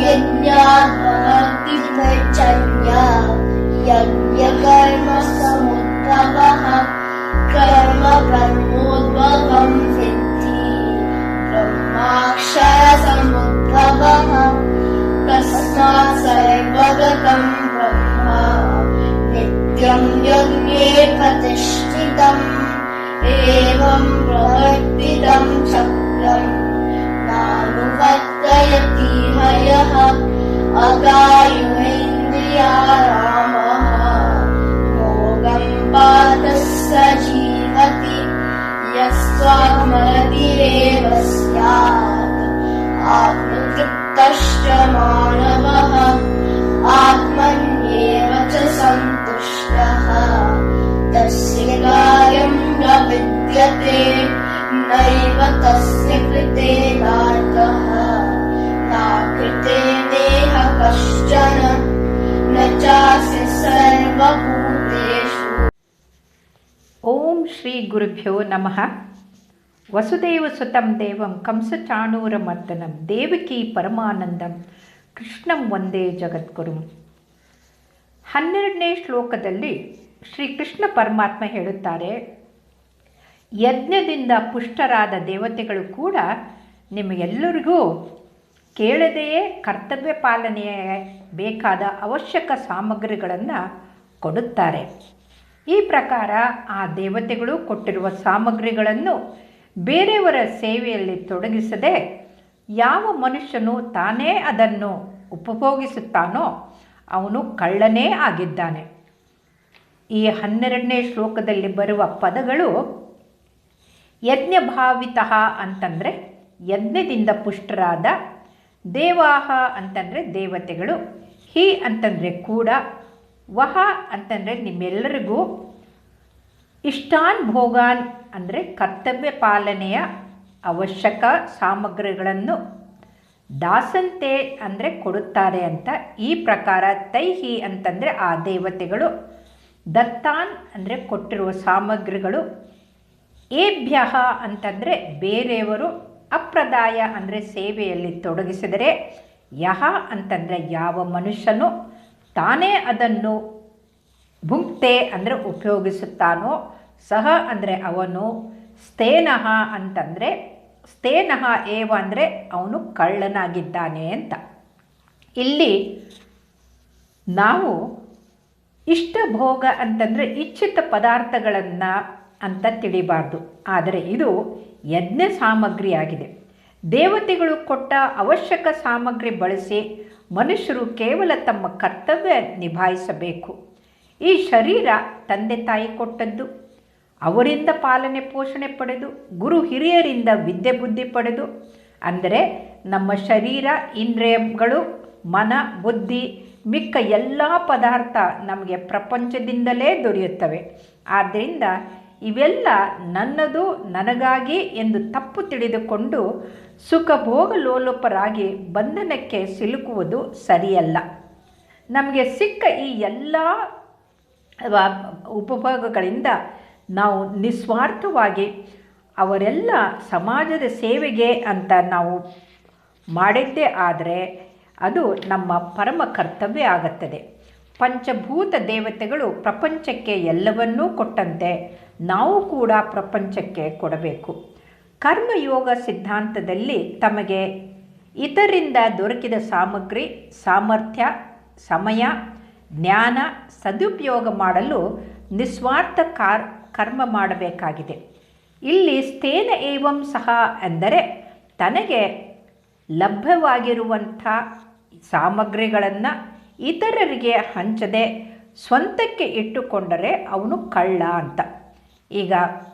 यज्ञा यज्ञकर्म समुद्धवः कर्म ब्रह्मोद्भवं सिद्धि ब्रह्माक्षरसमुद्भवः। प्रश्न सर्वगतं ब्रह्म। नित्यं यज्ञे प्रतिष्ठितम् एवं प्रवर्तितं नानुवत् हयः अगायुरिन्द्रियारामः मोगं पातः स जीवति यस्त्वात्मरतिरेव स्यात् न तस्य ಗುರುಭ್ಯೋ ನಮಃ. ವಸುದೇವ ಸುತಂ ದೇವಂ ಕಂಸಚಾಣೂರ ಮರ್ದನಂ, ದೇವಕಿ ಪರಮಾನಂದಂ, ಕೃಷ್ಣಂ ಒಂದೇ ಜಗದ್ಗುರು. ಹನ್ನೆರಡನೇ ಶ್ಲೋಕದಲ್ಲಿ ಶ್ರೀಕೃಷ್ಣ ಪರಮಾತ್ಮ ಹೇಳುತ್ತಾರೆ, ಯಜ್ಞದಿಂದ ಪುಷ್ಟರಾದ ದೇವತೆಗಳು ಕೂಡ ನಿಮಗೆಲ್ಲರಿಗೂ ಕೇಳದೆಯೇ ಕರ್ತವ್ಯ ಪಾಲನೆಯ ಬೇಕಾದ ಅವಶ್ಯಕ ಸಾಮಗ್ರಿಗಳನ್ನು ಕೊಡುತ್ತಾರೆ. ಈ ಪ್ರಕಾರ ಆ ದೇವತೆಗಳು ಕೊಟ್ಟಿರುವ ಸಾಮಗ್ರಿಗಳನ್ನು ಬೇರೆಯವರ ಸೇವೆಯಲ್ಲಿ ತೊಡಗಿಸದೆ ಯಾವ ಮನುಷ್ಯನು ತಾನೇ ಅದನ್ನು ಉಪಭೋಗಿಸುತ್ತಾನೋ ಅವನು ಕಳ್ಳನೇ ಆಗಿದ್ದಾನೆ. ಈ ಹನ್ನೆರಡನೇ ಶ್ಲೋಕದಲ್ಲಿ ಬರುವ ಪದಗಳು ಯಜ್ಞಭಾವಿತಃ ಅಂತಂದರೆ ಯಜ್ಞದಿಂದ ಪುಷ್ಟರಾದ ದೇವಾಹ ಅಂತಂದರೆ ದೇವತೆಗಳು, ಹಿ ಅಂತಂದರೆ ಕೂಡ ವಹ ಅಂತಂದರೆ ನಿಮ್ಮೆಲ್ಲರಿಗೂ ಇಷ್ಟಾನ್ ಭೋಗಾನ್ ಅಂದರೆ ಕರ್ತವ್ಯ ಪಾಲನೆಯ ಅವಶ್ಯಕ ಸಾಮಗ್ರಿಗಳನ್ನು ದಾಸಂತೆ ಅಂದರೆ ಕೊಡುತ್ತಾರೆ ಅಂತ ಈ ಪ್ರಕಾರ ತೈಹಿ ಅಂತಂದರೆ ಆ ದೇವತೆಗಳು ದತ್ತಾನ್ ಅಂದರೆ ಕೊಟ್ಟಿರುವ ಸಾಮಗ್ರಿಗಳು. ಏಭ್ಯ ಅಂತಂದರೆ ಬೇರೆಯವರು ಅಪ್ರದಾಯ ಅಂದರೆ ಸೇವೆಯಲ್ಲಿ ತೊಡಗಿಸಿದರೆ ಯಹ ಅಂತಂದರೆ ಯಾವ ಮನುಷ್ಯನು ತಾನೇ ಅದನ್ನು ಭುಕ್ತೆ ಅಂದರೆ ಉಪಯೋಗಿಸುತ್ತಾನೋ, ಸಹ ಅಂದರೆ ಅವನು ಸ್ಥೇನಃ ಅಂತಂದರೆ ಸ್ಥೇನಃ ಏವ ಅಂದರೆ ಅವನು ಕಳ್ಳನಾಗಿದ್ದಾನೆ ಅಂತ. ಇಲ್ಲಿ ನಾವು ಇಷ್ಟ ಭೋಗ ಅಂತಂದರೆ ಇಚ್ಛಿತ ಪದಾರ್ಥಗಳನ್ನು ಅಂತ ತಿಳಿಬಾರ್ದು. ಆದರೆ ಇದು ಯಜ್ಞ ಸಾಮಗ್ರಿಯಾಗಿದೆ ದೇವತೆಗಳು ಕೊಟ್ಟ ಅವಶ್ಯಕ ಸಾಮಗ್ರಿ ಬಳಸಿ ಮನುಷ್ಯರು ಕೇವಲ ತಮ್ಮ ಕರ್ತವ್ಯ ನಿಭಾಯಿಸಬೇಕು. ಈ ಶರೀರ ತಂದೆ ತಾಯಿ ಕೊಟ್ಟದ್ದು. ಅವರಿಂದ ಪಾಲನೆ, ಪೋಷಣೆ ಪಡೆದು, ಗುರು ಹಿರಿಯರಿಂದ ವಿದ್ಯೆ, ಬುದ್ಧಿ ಪಡೆದು. ಅಂದರೆ ನಮ್ಮ ಶರೀರ, ಇಂದ್ರಿಯಗಳು, ಮನ, ಬುದ್ಧಿ ಮಿಕ್ಕ ಎಲ್ಲ ಪದಾರ್ಥ ನಮಗೆ ಪ್ರಪಂಚದಿಂದಲೇ ದೊರೆಯುತ್ತವೆ. ಆದ್ದರಿಂದ ಇವೆಲ್ಲ ನನ್ನದು, ನನಗಾಗಿ ಎಂದು ತಪ್ಪು ತಿಳಿದುಕೊಂಡು ಸುಖ ಭೋಗ ಲೋಲುಪರಾಗಿ ಬಂಧನಕ್ಕೆ ಸಿಲುಕುವುದು ಸರಿಯಲ್ಲ. ನಮಗೆ ಸಿಕ್ಕ ಈ ಎಲ್ಲ ಉಪಭೋಗಗಳಿಂದ ನಾವು ನಿಸ್ವಾರ್ಥವಾಗಿ ಅವರೆಲ್ಲ ಸಮಾಜದ ಸೇವೆಗೆ ಅಂತ ನಾವು ಮಾಡಿದ್ದೇ ಆದರೆ ಅದು ನಮ್ಮ ಪರಮ ಕರ್ತವ್ಯ ಆಗುತ್ತದೆ. ಪಂಚಭೂತ ದೇವತೆಗಳು ಪ್ರಪಂಚಕ್ಕೆ ಎಲ್ಲವನ್ನೂ ಕೊಟ್ಟಂತೆ ನಾವು ಕೂಡ ಪ್ರಪಂಚಕ್ಕೆ ಕೊಡಬೇಕು. ಕರ್ಮಯೋಗ ಸಿದ್ಧಾಂತದಲ್ಲಿ ತಮಗೆ ಇತರಿಂದ ದೊರಕಿದ ಸಾಮಗ್ರಿ, ಸಾಮರ್ಥ್ಯ, ಸಮಯ, ಜ್ಞಾನ ಸದುಪಯೋಗ ಮಾಡಲು ನಿಸ್ವಾರ್ಥ ಕಾರ್, ಕರ್ಮ ಮಾಡಬೇಕಾಗಿದೆ. ಇಲ್ಲಿ ಸ್ಥೇನ ಏವಂ ಸಹ ಅಂದರೆ ತನಗೆ ಲಭ್ಯವಾಗಿರುವಂಥ ಸಾಮಗ್ರಿಗಳನ್ನು ಇತರರಿಗೆ ಹಂಚದೆ ಸ್ವಂತಕ್ಕೆ ಇಟ್ಟುಕೊಂಡರೆ ಅವನು ಕಳ್ಳ ಅಂತ. ಈಗ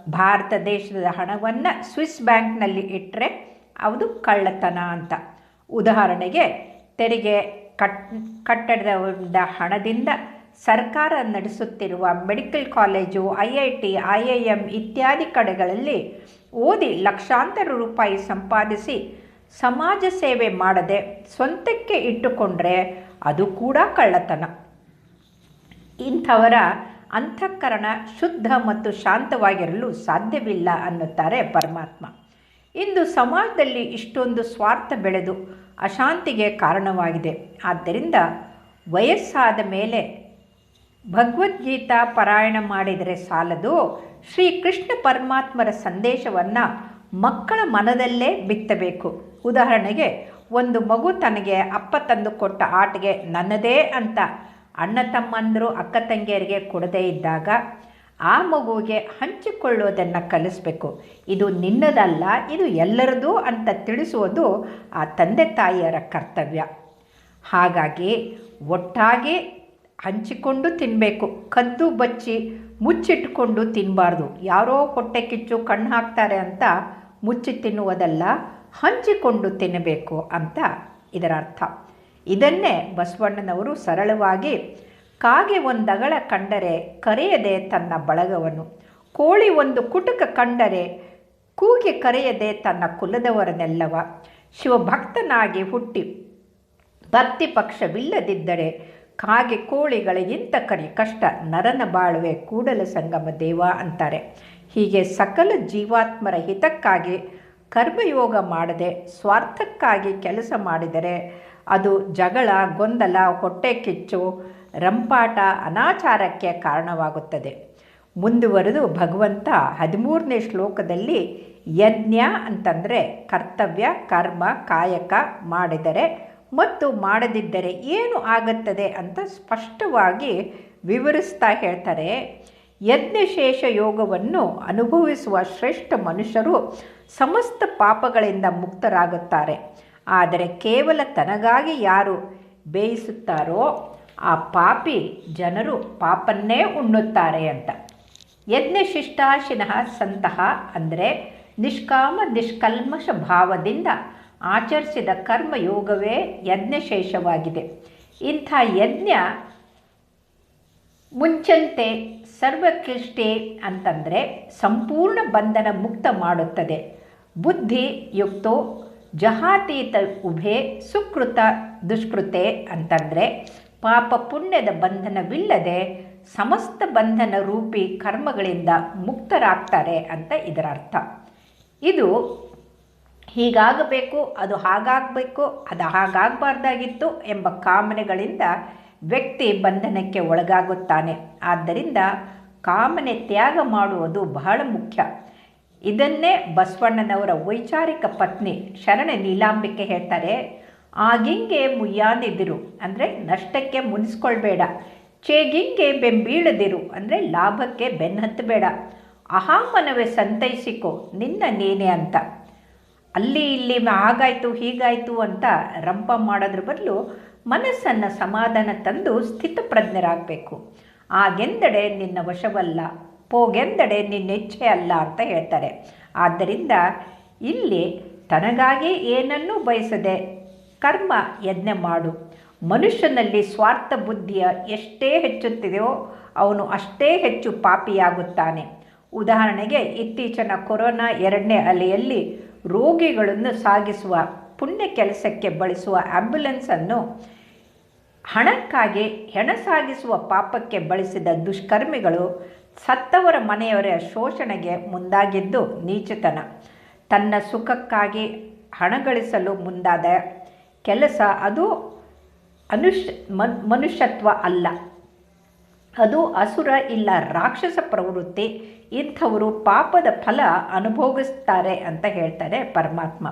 ಭಾರತ ದೇಶದ ಹಣವನ್ನು ಸ್ವಿಸ್ ಬ್ಯಾಂಕ್ನಲ್ಲಿ ಇಟ್ಟರೆ ಅದು ಕಳ್ಳತನ ಅಂತ. ಉದಾಹರಣೆಗೆ ತೆರಿಗೆ ಕಟ್, ಕಟ್ಟಡದ ಹಣದಿಂದ ಸರ್ಕಾರ ನಡೆಸುತ್ತಿರುವ medical college, I I T, I I M ಇತ್ಯಾದಿ ಕಡೆಗಳಲ್ಲಿ ಓದಿ ಲಕ್ಷಾಂತರ ರೂಪಾಯಿ ಸಂಪಾದಿಸಿ ಸಮಾಜ ಸೇವೆ ಮಾಡದೆ ಸ್ವಂತಕ್ಕೆ ಇಟ್ಟುಕೊಂಡ್ರೆ ಅದು ಕೂಡ ಕಳ್ಳತನ. ಇಂಥವರ ಅಂತಃಕರಣ ಶುದ್ಧ ಮತ್ತು ಶಾಂತವಾಗಿರಲು ಸಾಧ್ಯವಿಲ್ಲ ಅನ್ನುತ್ತಾರೆ ಪರಮಾತ್ಮ. ಇಂದು ಸಮಾಜದಲ್ಲಿ ಇಷ್ಟೊಂದು ಸ್ವಾರ್ಥ ಬೆಳೆದು ಅಶಾಂತಿಗೆ ಕಾರಣವಾಗಿದೆ. ಆದ್ದರಿಂದ ವಯಸ್ಸಾದ ಮೇಲೆ ಭಗವದ್ಗೀತಾ ಪಾರಾಯಣ ಮಾಡಿದರೆ ಸಾಲದು ಶ್ರೀಕೃಷ್ಣ ಪರಮಾತ್ಮರ ಸಂದೇಶವನ್ನು ಮಕ್ಕಳ ಮನದಲ್ಲೇ ಬಿತ್ತಬೇಕು. ಉದಾಹರಣೆಗೆ, ಒಂದು ಮಗು ತನಗೆ ಅಪ್ಪ ತಂದು ಕೊಟ್ಟ ಆಟಗೆ ನನ್ನದೇ ಅಂತ ಅಣ್ಣ ತಮ್ಮಂದರು ಅಕ್ಕ ತಂಗಿಯರಿಗೆ ಕೊಡದೇ ಇದ್ದಾಗ ಆ ಮಗುವಿಗೆ ಹಂಚಿಕೊಳ್ಳೋದನ್ನು ಕಲಿಸ್ಬೇಕು. ಇದು ನಿನ್ನದಲ್ಲ, ಇದು ಎಲ್ಲರದು ಅಂತ ತಿಳಿಸುವುದು ಆ ತಂದೆ ತಾಯಿಯರ ಕರ್ತವ್ಯ. ಹಾಗಾಗಿ ಒಟ್ಟಾಗಿ ಹಂಚಿಕೊಂಡು ತಿನ್ನಬೇಕು ಕದ್ದು ಬಚ್ಚಿ ಮುಚ್ಚಿಟ್ಕೊಂಡು ತಿನ್ನಬಾರ್ದು ಯಾರೋ ಹೊಟ್ಟೆ ಕಿಚ್ಚು, ಕಣ್ಣು ಹಾಕ್ತಾರೆ ಅಂತ ಮುಚ್ಚಿ ತಿನ್ನುವುದಲ್ಲ, ಹಂಚಿಕೊಂಡು ತಿನ್ನಬೇಕು ಅಂತ ಇದರ ಅರ್ಥ ಇದನ್ನೇ ಬಸವಣ್ಣನವರು ಸರಳವಾಗಿ, ಕಾಗೆ ಒಂದಗಳ ಕಂಡರೆ ಕರೆಯದೆ ತನ್ನ ಬಳಗವನ್ನು ಕೋಳಿ ಒಂದು ಕುಟುಕ ಕಂಡರೆ ಕೂಗೆ ಕರೆಯದೆ ತನ್ನ ಕುಲದವರನ್ನೆಲ್ಲವ ಶಿವಭಕ್ತನಾಗಿ ಹುಟ್ಟಿ ಭಕ್ತಿ ಪಕ್ಷವಿಲ್ಲದಿದ್ದರೆ ಕಾಗೆ ಕೋಳಿಗಳಿಗಿಂತ ಕರಿ ಕಷ್ಟ, ನರನ ಬಾಳುವೆ ಕೂಡಲ ಸಂಗಮ ದೇವ ಅಂತಾರೆ. ಹೀಗೆ ಸಕಲ ಜೀವಾತ್ಮರ ಹಿತಕ್ಕಾಗಿ ಕರ್ಮಯೋಗ ಮಾಡದೆ, ಸ್ವಾರ್ಥಕ್ಕಾಗಿ ಕೆಲಸ ಮಾಡಿದರೆ ಅದು ಜಗಳ, ಗೊಂದಲ, ಹೊಟ್ಟೆ ಕಿಚ್ಚು, ರಂಪಾಟ, ಅನಾಚಾರಕ್ಕೆ ಕಾರಣವಾಗುತ್ತದೆ. ಮುಂದುವರೆದು ಭಗವಂತ ಹದಿಮೂರನೇ ಶ್ಲೋಕದಲ್ಲಿ ಯಜ್ಞ ಅಂತಂದರೆ ಕರ್ತವ್ಯ, ಕರ್ಮ, ಕಾಯಕ ಮಾಡಿದರೆ ಮತ್ತು ಮಾಡದಿದ್ದರೆ ಏನು ಆಗುತ್ತದೆ ಅಂತ ಸ್ಪಷ್ಟವಾಗಿ ವಿವರಿಸ್ತಾ ಹೇಳ್ತಾರೆ. ಯಜ್ಞಶೇಷ ಯೋಗವನ್ನು ಅನುಭವಿಸುವ ಶ್ರೇಷ್ಠ ಮನುಷ್ಯರು ಸಮಸ್ತ ಪಾಪಗಳಿಂದ ಮುಕ್ತರಾಗುತ್ತಾರೆ. ಆದರೆ ಕೇವಲ ತನಗಾಗಿ ಯಾರು ಬೇಯಿಸುತ್ತಾರೋ ಆ ಪಾಪಿ ಜನರು ಪಾಪನ್ನೇ ಉಣ್ಣುತ್ತಾರೆ ಅಂತ. ಯಜ್ಞ ಯಜ್ಞಶಿಷ್ಟಾಶಿನಃ ಸಂತಹ ಅಂದರೆ ನಿಷ್ಕಾಮ ನಿಷ್ಕಲ್ಮಶ ಭಾವದಿಂದ ಆಚರಿಸಿದ ಕರ್ಮಯೋಗವೇ ಯಜ್ಞಶೇಷವಾಗಿದೆ. ಇಂಥ ಯಜ್ಞ ಮುಂಚಂತೆ ಸರ್ವಕೃಷ್ಟಿ ಅಂತಂದರೆ ಸಂಪೂರ್ಣ ಬಂಧನ ಮುಕ್ತ ಮಾಡುತ್ತದೆ. ಬುದ್ಧಿ ಯುಕ್ತೋ ಜಹಾತೀತ ಉಭೆ ಸುಕೃತ ದುಷ್ಕೃತೆ ಅಂತಂದರೆ ಪಾಪ ಪುಣ್ಯದ ಬಂಧನವಿಲ್ಲದೆ ಸಮಸ್ತ ಬಂಧನ ರೂಪಿ ಕರ್ಮಗಳಿಂದ ಮುಕ್ತರಾಗ್ತಾರೆ ಅಂತ ಇದರ ಅರ್ಥ. ಇದು ಹೀಗಾಗಬೇಕು, ಅದು ಹಾಗಾಗಬೇಕು, ಅದು ಹಾಗಾಗಬಾರ್ದಾಗಿತ್ತು ಎಂಬ ಕಾಮನೆಗಳಿಂದ ವ್ಯಕ್ತಿ ಬಂಧನಕ್ಕೆ ಒಳಗಾಗುತ್ತಾನೆ. ಆದ್ದರಿಂದ ಕಾಮನೆ ತ್ಯಾಗ ಮಾಡುವುದು ಬಹಳ ಮುಖ್ಯ. ಇದನ್ನೇ ಬಸವಣ್ಣನವರ ವೈಚಾರಿಕ ಪತ್ನಿ ಶರಣೆ ನೀಲಾಂಬಿಕೆ ಹೇಳ್ತಾರೆ. ಆಗಿಂಗೆ ಮುಯ್ಯಾನಿದಿರು ಅಂದರೆ ನಷ್ಟಕ್ಕೆ ಮುನಿಸ್ಕೊಳ್ಬೇಡ. ಚೇಗಿಂಗೆ ಬೆಂಬೀಳದಿರು ಅಂದರೆ ಲಾಭಕ್ಕೆ ಬೆನ್ನತ್ತಬೇಡ ಅಹಾಮನವೇ ಸಂತೈಸಿಕೋ, ನಿನ್ನ ನೀನೆ ಅಂತ. ಅಲ್ಲಿ ಇಲ್ಲಿ ಹಾಗಾಯಿತು, ಹೀಗಾಯಿತು ಅಂತ ರಂಪ ಮಾಡೋದ್ರ ಬದಲು ಮನಸ್ಸನ್ನು ಸಮಾಧಾನ ತಂದು ಸ್ಥಿತಪ್ರಜ್ಞರಾಗಬೇಕು. ಆಗೆಂದಡೆ ನಿನ್ನ ವಶವಲ್ಲ ಪೋಗೆಂದಡೆ ನಿನ್ನೆಚ್ಛೆ ಅಲ್ಲ ಅಂತ ಹೇಳ್ತಾರೆ. ಆದ್ದರಿಂದ ಇಲ್ಲಿ ತನಗಾಗಿ ಏನನ್ನೂ ಬಯಸದೆ ಕರ್ಮ ಯಜ್ಞ ಮಾಡು. ಮನುಷ್ಯನಲ್ಲಿ ಸ್ವಾರ್ಥ ಬುದ್ಧಿಯ ಎಷ್ಟೇ ಹೆಚ್ಚುತ್ತಿದೆಯೋ ಅವನು ಅಷ್ಟೇ ಹೆಚ್ಚು ಪಾಪಿಯಾಗುತ್ತಾನೆ. ಉದಾಹರಣೆಗೆ ಇತ್ತೀಚಿನ ಕೊರೋನಾ ಎರಡನೇ ಅಲೆಯಲ್ಲಿ ರೋಗಿಗಳನ್ನು ಸಾಗಿಸುವ ಪುಣ್ಯ ಕೆಲಸಕ್ಕೆ ಬಳಸುವ ಆ್ಯಂಬುಲೆನ್ಸನ್ನು ಹಣಕ್ಕಾಗಿ ಹೆಣ ಸಾಗಿಸುವ ಪಾಪಕ್ಕೆ ಬಳಸಿದ ದುಷ್ಕರ್ಮಿಗಳು ಸತ್ತವರ ಮನೆಯವರ ಶೋಷಣೆಗೆ ಮುಂದಾಗಿದ್ದು ನೀಚತನ. ತನ್ನ ಸುಖಕ್ಕಾಗಿ ಹಣ ಗಳಿಸಲು ಮುಂದಾದ ಕೆಲಸ ಅದು ಅನುಷ್ ಮನ್, ಮನುಷ್ಯತ್ವ ಅಲ್ಲ. ಅದು ಅಸುರ ಇಲ್ಲ ರಾಕ್ಷಸ ಪ್ರವೃತ್ತಿ. ಇಂಥವರು ಪಾಪದ ಫಲ ಅನುಭೋಗಿಸ್ತಾರೆ ಅಂತ ಹೇಳ್ತಾರೆ ಪರಮಾತ್ಮ.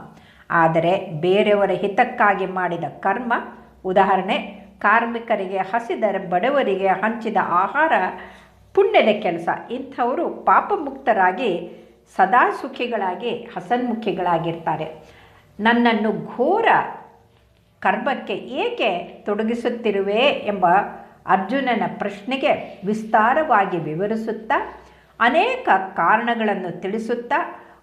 ಆದರೆ ಬೇರೆಯವರ ಹಿತಕ್ಕಾಗಿ ಮಾಡಿದ ಕರ್ಮ, ಉದಾಹರಣೆ ಕಾರ್ಮಿಕರಿಗೆ, ಹಸಿದರೆ ಬಡವರಿಗೆ ಹಂಚಿದ ಆಹಾರ ಪುಣ್ಯದ ಕೆಲಸ. ಇಂಥವರು ಪಾಪಮುಕ್ತರಾಗಿ, ಸದಾ ಸುಖಿಗಳಾಗಿ, ಹಸನ್ಮುಖಿಗಳಾಗಿರ್ತಾರೆ. ನನ್ನನ್ನು ಘೋರ ಕರ್ಮಕ್ಕೆ ಏಕೆ ತೊಡಗಿಸುತ್ತಿರುವೆ ಎಂಬ ಅರ್ಜುನನ ಪ್ರಶ್ನೆಗೆ ವಿಸ್ತಾರವಾಗಿ ವಿವರಿಸುತ್ತಾ, ಅನೇಕ ಕಾರಣಗಳನ್ನು ತಿಳಿಸುತ್ತಾ,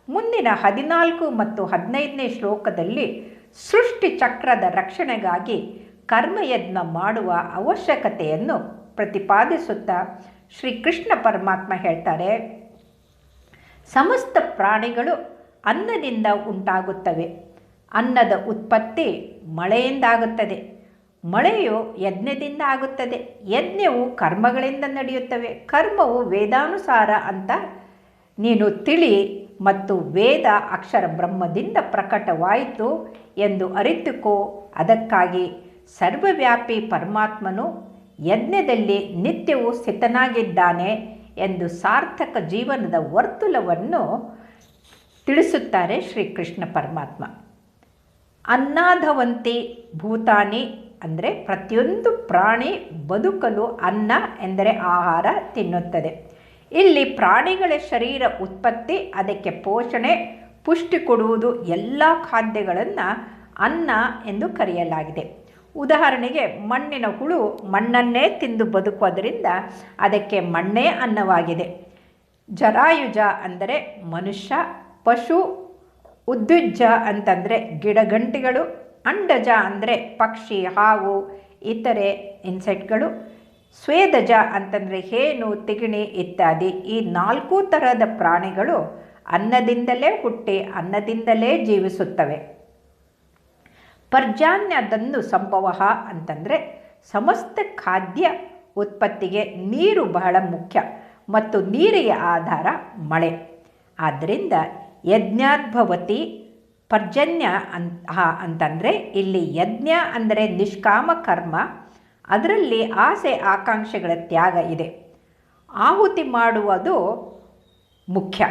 ಮುಂದಿನ ಹದಿನಾಲ್ಕು ಮತ್ತು ಹದಿನೈದನೇ ಶ್ಲೋಕದಲ್ಲಿ ಸೃಷ್ಟಿ ಚಕ್ರದ ರಕ್ಷಣೆಗಾಗಿ ಕರ್ಮಯಜ್ಞ ಮಾಡುವ ಅವಶ್ಯಕತೆಯನ್ನು ಪ್ರತಿಪಾದಿಸುತ್ತಾ ಶ್ರೀಕೃಷ್ಣ ಪರಮಾತ್ಮ ಹೇಳ್ತಾರೆ, ಸಮಸ್ತ ಪ್ರಾಣಿಗಳು ಅನ್ನದಿಂದ ಉಂಟಾಗುತ್ತವೆ. ಅನ್ನದ ಉತ್ಪತ್ತಿ ಮಳೆಯಿಂದಾಗುತ್ತದೆ. ಮಳೆಯು ಯಜ್ಞದಿಂದ ಆಗುತ್ತದೆ. ಯಜ್ಞವು ಕರ್ಮಗಳಿಂದ ನಡೆಯುತ್ತವೆ. ಕರ್ಮವು ವೇದಾನುಸಾರ ಅಂತ ನೀನು ತಿಳಿ ಮತ್ತು ವೇದ ಅಕ್ಷರ ಬ್ರಹ್ಮದಿಂದ ಪ್ರಕಟವಾಯಿತು ಎಂದು ಅರಿತುಕೋ. ಅದಕ್ಕಾಗಿ ಸರ್ವವ್ಯಾಪಿ ಪರಮಾತ್ಮನು ಯಜ್ಞದಲ್ಲಿ ನಿತ್ಯವೂ ಸ್ಥಿತನಾಗಿದ್ದಾನೆ ಎಂದು ಸಾರ್ಥಕ ಜೀವನದ ವರ್ತುಲವನ್ನು ತಿಳಿಸುತ್ತಾರೆ ಶ್ರೀಕೃಷ್ಣ ಪರಮಾತ್ಮ. ಅನ್ನಾಧವಂತಿ ಭೂತಾನಿ ಅಂದರೆ ಪ್ರತಿಯೊಂದು ಪ್ರಾಣಿ ಬದುಕಲು ಅನ್ನ ಎಂದರೆ ಆಹಾರ ತಿನ್ನುತ್ತದೆ. ಇಲ್ಲಿ ಪ್ರಾಣಿಗಳ ಶರೀರ ಉತ್ಪತ್ತಿ, ಅದಕ್ಕೆ ಪೋಷಣೆ, ಪುಷ್ಟಿ ಕೊಡುವುದು ಎಲ್ಲ ಖಾದ್ಯಗಳನ್ನು ಅನ್ನ ಎಂದು ಕರೆಯಲಾಗಿದೆ. ಉದಾಹರಣೆಗೆ ಮಣ್ಣಿನ ಹುಳು ಮಣ್ಣನ್ನೇ ತಿಂದು ಬದುಕೋದರಿಂದ ಅದಕ್ಕೆ ಮಣ್ಣೇ ಅನ್ನವಾಗಿದೆ. ಜರಾಯುಜ ಅಂದರೆ ಮನುಷ್ಯ, ಪಶು ಉದ್ದುಜ್ಜ ಅಂತಂದರೆ ಗಿಡಗಂಟಿಗಳು, ಅಂಡಜ ಅಂದರೆ ಪಕ್ಷಿ, ಹಾವು, ಇತರೆ ಇನ್ಸೆಕ್ಟ್ಗಳು, ಸ್ವೇದಜ ಅಂತಂದರೆ ಹೇನು, ತಿಗಿಣಿ ಇತ್ಯಾದಿ. ಈ ನಾಲ್ಕು ಥರದ ಪ್ರಾಣಿಗಳು ಅನ್ನದಿಂದಲೇ ಹುಟ್ಟಿ ಅನ್ನದಿಂದಲೇ ಜೀವಿಸುತ್ತವೆ. ಪರ್ಜಾನ್ಯದಂದು ಸಂಭವ ಅಂತಂದರೆ ಸಮಸ್ತ ಖಾದ್ಯ ಉತ್ಪತ್ತಿಗೆ ನೀರು ಬಹಳ ಮುಖ್ಯ ಮತ್ತು ನೀರಿಗೆ ಆಧಾರ ಮಳೆ. ಆದ್ದರಿಂದ ಯಜ್ಞಾದ್ಭವತಿ ಪರ್ಜನ್ಯ ಅಂತ ಅಂತಂದರೆ ಇಲ್ಲಿ ಯಜ್ಞ ಅಂದರೆ ನಿಷ್ಕಾಮ ಕರ್ಮ. ಅದರಲ್ಲಿ ಆಸೆ ಆಕಾಂಕ್ಷೆಗಳ ತ್ಯಾಗ ಇದೆ. ಆಹುತಿ ಮಾಡುವುದು ಮುಖ್ಯ.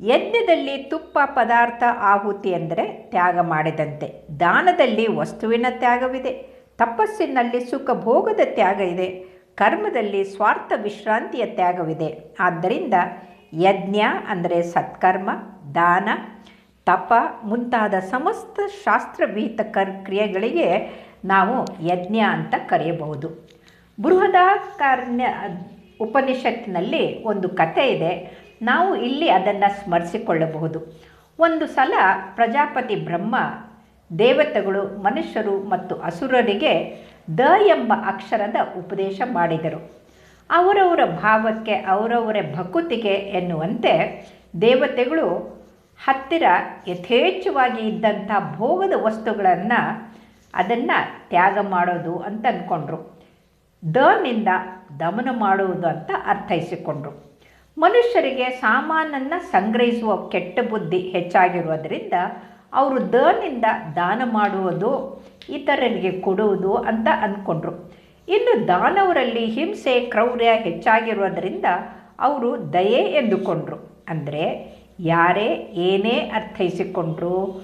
ಯಜ್ಞದಲ್ಲಿ ತುಪ್ಪ ಪದಾರ್ಥ ಆಹುತಿ ಅಂದರೆ ತ್ಯಾಗ ಮಾಡಿದಂತೆ. ದಾನದಲ್ಲಿ ವಸ್ತುವಿನ ತ್ಯಾಗವಿದೆ. ತಪಸ್ಸಿನಲ್ಲಿ ಸುಖ ಭೋಗದ ತ್ಯಾಗ ಇದೆ. ಕರ್ಮದಲ್ಲಿ ಸ್ವಾರ್ಥ ವಿಶ್ರಾಂತಿಯ ತ್ಯಾಗವಿದೆ. ಆದ್ದರಿಂದ ಯಜ್ಞ ಅಂದರೆ ಸತ್ಕರ್ಮ, ದಾನ, ತಪ ಮುಂತಾದ ಸಮಸ್ತ ಶಾಸ್ತ್ರವಿಹಿತ ಕರ್, ಕ್ರಿಯೆಗಳಿಗೆ ನಾವು ಯಜ್ಞ ಅಂತ ಕರೆಯಬಹುದು. ಬೃಹದಾಕಾರಣ್ಯ ಉಪನಿಷತ್ತಿನಲ್ಲಿ ಒಂದು ಕಥೆ ಇದೆ. ನಾವು ಇಲ್ಲಿ ಅದನ್ನು ಸ್ಮರಿಸಿಕೊಳ್ಳಬಹುದು. ಒಂದು ಸಲ ಪ್ರಜಾಪತಿ ಬ್ರಹ್ಮ ದೇವತೆಗಳು, ಮನುಷ್ಯರು ಮತ್ತು ಅಸುರರಿಗೆ ದ ಎಂಬ ಅಕ್ಷರದ ಉಪದೇಶ ಮಾಡಿದರು. ಅವರವರ ಭಾವಕ್ಕೆ, ಅವರವರ ಭಕುತಿಗೆ ಎನ್ನುವಂತೆ ದೇವತೆಗಳು ಹತ್ತಿರ ಯಥೇಚ್ಛವಾಗಿ ಇದ್ದಂಥ ಭೋಗದ ವಸ್ತುಗಳನ್ನು ಅದನ್ನು ತ್ಯಾಗ ಮಾಡೋದು ಅಂತ ಅಂದ್ಕೊಂಡ್ರು ದನಿಂದ ದಮನ ಮಾಡುವುದು ಅಂತ ಅರ್ಥೈಸಿಕೊಂಡ್ರು. ಮನುಷ್ಯರಿಗೆ ಸಾಮಾನನ್ನು ಸಂಗ್ರಹಿಸುವ ಕೆಟ್ಟ ಬುದ್ಧಿ ಹೆಚ್ಚಾಗಿರುವುದರಿಂದ ಅವರು ದನಿಂದ ದಾನ ಮಾಡುವುದು, ಇತರರಿಗೆ ಕೊಡುವುದು ಅಂತ ಅಂದ್ಕೊಂಡ್ರು. ಇನ್ನು ದಾನವರಲ್ಲಿ ಹಿಂಸೆ, ಕ್ರೌರ್ಯ ಹೆಚ್ಚಾಗಿರುವುದರಿಂದ ಅವರು ದಯೆ ಎಂದುಕೊಂಡ್ರು. ಅಂದರೆ, ಯಾರೇ ಏನೇ ಅರ್ಥೈಸಿಕೊಂಡ್ರು,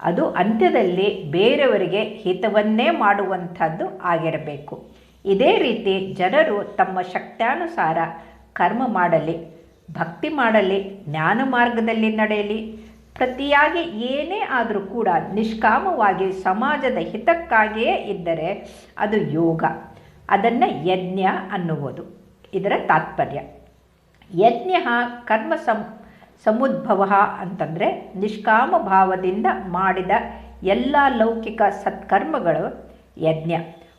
ಅದು ಅಂತ್ಯದಲ್ಲಿ ಬೇರೆಯವರಿಗೆ ಹಿತವನ್ನೇ ಮಾಡುವಂಥದ್ದು ಆಗಿರಬೇಕು. ಇದೇ ರೀತಿ ಜನರು ತಮ್ಮ ಶಕ್ತ್ಯಾನುಸಾರ ಕರ್ಮ ಮಾಡಲಿ. ಭಕ್ತಿ ಮಾಡಲಿ, ಜ್ಞಾನ ಮಾರ್ಗದಲ್ಲಿ ನಡೆಯಲಿ. ಪ್ರತಿಯಾಗಿ ಏನೇ ಆದರೂ ಕೂಡ ನಿಷ್ಕಾಮವಾಗಿ ಸಮಾಜದ ಹಿತಕ್ಕಾಗಿಯೇ ಇದ್ದರೆ ಅದು ಯೋಗ. ಅದನ್ನು ಯಜ್ಞ ಅನ್ನುವುದು. ಇದರ ತಾತ್ಪರ್ಯ. ಯಜ್ಞ ಕರ್ಮ ಸಂ, ಸಮುದ್ಭವ ಅಂತಂದರೆ ನಿಷ್ಕಾಮ ಭಾವದಿಂದ ಮಾಡಿದ ಎಲ್ಲ ಲೌಕಿಕ ಸತ್ಕರ್ಮಗಳು ಯಜ್ಞ.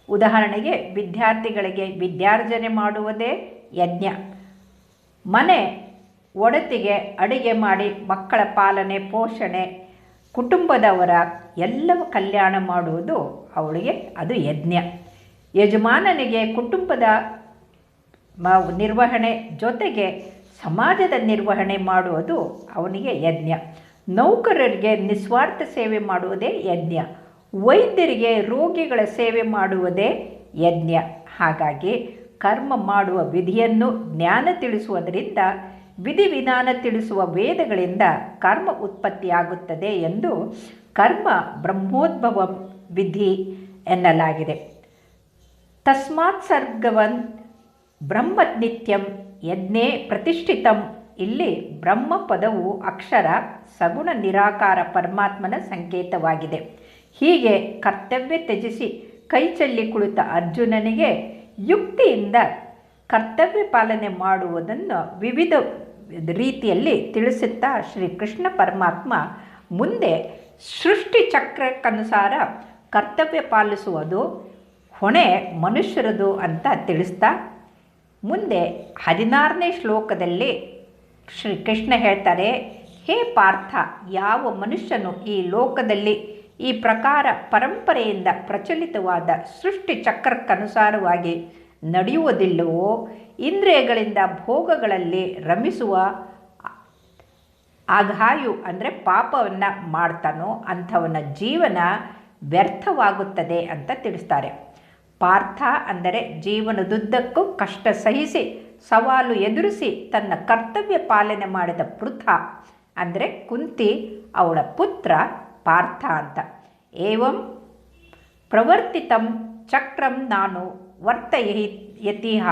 ಉದಾಹರಣೆಗೆ ವಿದ್ಯಾರ್ಥಿಗಳಿಗೆ ವಿದ್ಯಾರ್ಜನೆ ಮಾಡುವುದೇ ಯಜ್ಞ. ಮನೆ ಒಡತಿಗೆ ಅಡಿಗೆ ಮಾಡಿ ಮಕ್ಕಳ ಪಾಲನೆ, ಪೋಷಣೆ, ಕುಟುಂಬದವರ ಎಲ್ಲವ ಕಲ್ಯಾಣ ಮಾಡುವುದು ಅವಳಿಗೆ ಅದು ಯಜ್ಞ. ಯಜಮಾನನಿಗೆ ಕುಟುಂಬದ ನಿರ್ವಹಣೆ ಜೊತೆಗೆ ಸಮಾಜದ ನಿರ್ವಹಣೆ ಮಾಡುವುದು ಅವನಿಗೆ ಯಜ್ಞ. ನೌಕರರಿಗೆ ನಿಸ್ವಾರ್ಥ ಸೇವೆ ಮಾಡುವುದೇ ಯಜ್ಞ. ವೈದ್ಯರಿಗೆ ರೋಗಿಗಳ ಸೇವೆ ಮಾಡುವುದೇ ಯಜ್ಞ. ಹಾಗಾಗಿ ಕರ್ಮ ಮಾಡುವ ವಿಧಿಯನ್ನು ಜ್ಞಾನ ತಿಳಿಸುವುದರಿಂದ ವಿಧಿವಿಧಾನ ತಿಳಿಸುವ ವೇದಗಳಿಂದ ಕರ್ಮ ಉತ್ಪತ್ತಿಯಾಗುತ್ತದೆ ಎಂದು ಕರ್ಮ ಬ್ರಹ್ಮೋದ್ಭವ ವಿಧಿ ಎನ್ನಲಾಗಿದೆ. ತಸ್ಮಾತ್ ಸರ್ಗವನ್ ಬ್ರಹ್ಮ ನಿತ್ಯಂ ಯಜ್ಞೆ ಪ್ರತಿಷ್ಠಿತಂ. ಇಲ್ಲಿ ಬ್ರಹ್ಮ ಪದವು ಅಕ್ಷರ, ಸಗುಣ ನಿರಾಕಾರ ಪರಮಾತ್ಮನ ಸಂಕೇತವಾಗಿದೆ. ಹೀಗೆ ಕರ್ತವ್ಯ ತ್ಯಜಿಸಿ ಕೈ ಚೆಲ್ಲಿ ಕುಳಿತ ಅರ್ಜುನನಿಗೆ ಯುಕ್ತಿಯಿಂದ ಕರ್ತವ್ಯ ಪಾಲನೆ ಮಾಡುವುದನ್ನು ವಿವಿಧ ರೀತಿಯಲ್ಲಿ ತಿಳಿಸುತ್ತಾ ಶ್ರೀ ಕೃಷ್ಣ ಪರಮಾತ್ಮ ಮುಂದೆ ಸೃಷ್ಟಿ ಚಕ್ರಕ್ಕನುಸಾರ ಕರ್ತವ್ಯ ಪಾಲಿಸುವುದು ಹೊಣೆ ಮನುಷ್ಯರದು ಅಂತ ತಿಳಿಸ್ತಾ, ಮುಂದೆ ಹದಿನಾರನೇ ಶ್ಲೋಕದಲ್ಲಿ ಶ್ರೀ ಕೃಷ್ಣ ಹೇಳ್ತಾರೆ, ಹೇ ಪಾರ್ಥ, ಯಾವ ಮನುಷ್ಯನು ಈ ಲೋಕದಲ್ಲಿ ಈ ಪ್ರಕಾರ ಪರಂಪರೆಯಿಂದ ಪ್ರಚಲಿತವಾದ ಸೃಷ್ಟಿ ಚಕ್ರಕ್ಕನುಸಾರವಾಗಿ ನಡೆಯುವುದಿಲ್ಲವೋ, ಇಂದ್ರಿಯಗಳಿಂದ ಭೋಗಗಳಲ್ಲಿ ರಮಿಸುವ ಆಘಾಯು ಅಂದರೆ ಪಾಪವನ್ನು ಮಾಡ್ತಾನೋ ಅಂಥವನ ಜೀವನ ವ್ಯರ್ಥವಾಗುತ್ತದೆ ಅಂತ ತಿಳಿಸ್ತಾರೆ. ಪಾರ್ಥ ಅಂದರೆ ಜೀವನದುದ್ದಕ್ಕೂ ಕಷ್ಟ ಸಹಿಸಿ, ಸವಾಲು ಎದುರಿಸಿ ತನ್ನ ಕರ್ತವ್ಯ ಪಾಲನೆ ಮಾಡಿದ ಪೃಥ ಅಂದರೆ ಕುಂತಿ, ಅವಳ ಪುತ್ರ ಪಾರ್ಥ ಅಂತ. ಏವಂ ಪ್ರವರ್ತಿತಂ ಚಕ್ರಂ ನಾನು ವರ್ತಯತಿ ಯತಿಹ.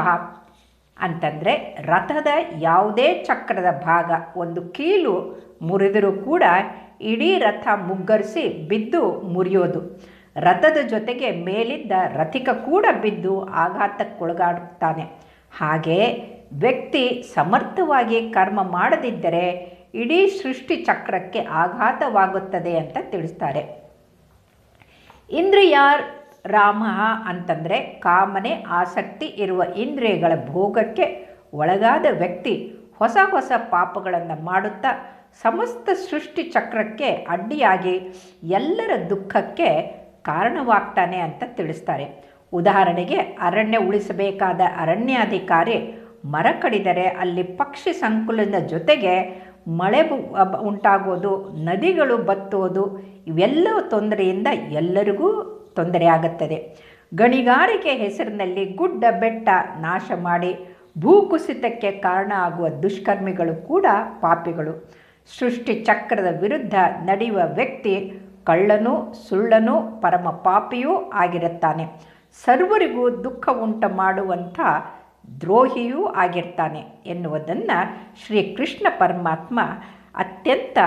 ಅಂತಂದರೆ ರಥದ ಯಾವುದೇ ಚಕ್ರದ ಭಾಗ ಒಂದು ಕೀಲು ಮುರಿದರೂ ಕೂಡ ಇಡೀ ರಥ ಮುಗ್ಗರಿಸಿ ಬಿದ್ದು ಮುರಿಯೋದು. ರಥದ ಜೊತೆಗೆ ಮೇಲಿದ್ದ ರಥಿಕ ಕೂಡ ಬಿದ್ದು ಆಘಾತಕ್ಕೊಳಗಾಡುತ್ತಾನೆ ಹಾಗೆ ವ್ಯಕ್ತಿ ಸಮರ್ಥವಾಗಿ ಕರ್ಮ ಮಾಡದಿದ್ದರೆ ಇಡೀ ಸೃಷ್ಟಿ ಚಕ್ರಕ್ಕೆ ಆಘಾತವಾಗುತ್ತದೆ ಅಂತ ತಿಳಿಸ್ತಾರೆ. ಇಂದ್ರಿಯ ರಾಮ ಅಂತಂದರೆ ಕಾಮನೆ ಆಸಕ್ತಿ ಇರುವ ಇಂದ್ರಿಯಗಳ ಭೋಗಕ್ಕೆ ಒಳಗಾದ ವ್ಯಕ್ತಿ ಹೊಸ ಹೊಸ ಪಾಪಗಳನ್ನು ಮಾಡುತ್ತಾ ಸಮಸ್ತ ಸೃಷ್ಟಿ ಚಕ್ರಕ್ಕೆ ಅಡ್ಡಿಯಾಗಿ ಎಲ್ಲರ ದುಃಖಕ್ಕೆ ಕಾರಣವಾಗ್ತಾನೆ ಅಂತ ತಿಳಿಸ್ತಾರೆ. ಉದಾಹರಣೆಗೆ ಅರಣ್ಯ ಉಳಿಸಬೇಕಾದ ಅರಣ್ಯಾಧಿಕಾರಿ ಮರ ಕಡಿದರೆ ಅಲ್ಲಿ ಪಕ್ಷಿ ಸಂಕುಲದ ಜೊತೆಗೆ ಮಳೆ ಉಂಟಾಗೋದು, ನದಿಗಳು ಬತ್ತೋದು ಇವೆಲ್ಲವೂ ತೊಂದರೆಯಿಂದ ಎಲ್ಲರಿಗೂ ತೊಂದರೆ ಆಗುತ್ತದೆ. ಗಣಿಗಾರಿಕೆ ಹೆಸರಿನಲ್ಲಿ ಗುಡ್ಡ, ಬೆಟ್ಟ ನಾಶ ಮಾಡಿ ಭೂಕುಸಿತಕ್ಕೆ ಕಾರಣ ಆಗುವ ದುಷ್ಕರ್ಮಿಗಳು ಕೂಡ ಪಾಪಿಗಳು. ಸೃಷ್ಟಿ ಚಕ್ರದ ವಿರುದ್ಧ ನಡೆಯುವ ವ್ಯಕ್ತಿ ಕಳ್ಳನೂ ಸುಳ್ಳನೂ ಪರಮ ಪಾಪಿಯೂ ಆಗಿರುತ್ತಾನೆ. ಸರ್ವರಿಗೂ ದುಃಖ ಉಂಟು ಮಾಡುವಂಥ ದ್ರೋಹಿಯೂ ಆಗಿರ್ತಾನೆ ಎನ್ನುವುದನ್ನು ಶ್ರೀಕೃಷ್ಣ ಪರಮಾತ್ಮ ಅತ್ಯಂತ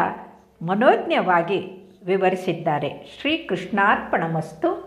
ಮನೋಜ್ಞವಾಗಿ ವಿವರಿಸಿದ್ದಾರೆ. ಶ್ರೀಕೃಷ್ಣಾರ್ಪಣಮಸ್ತು.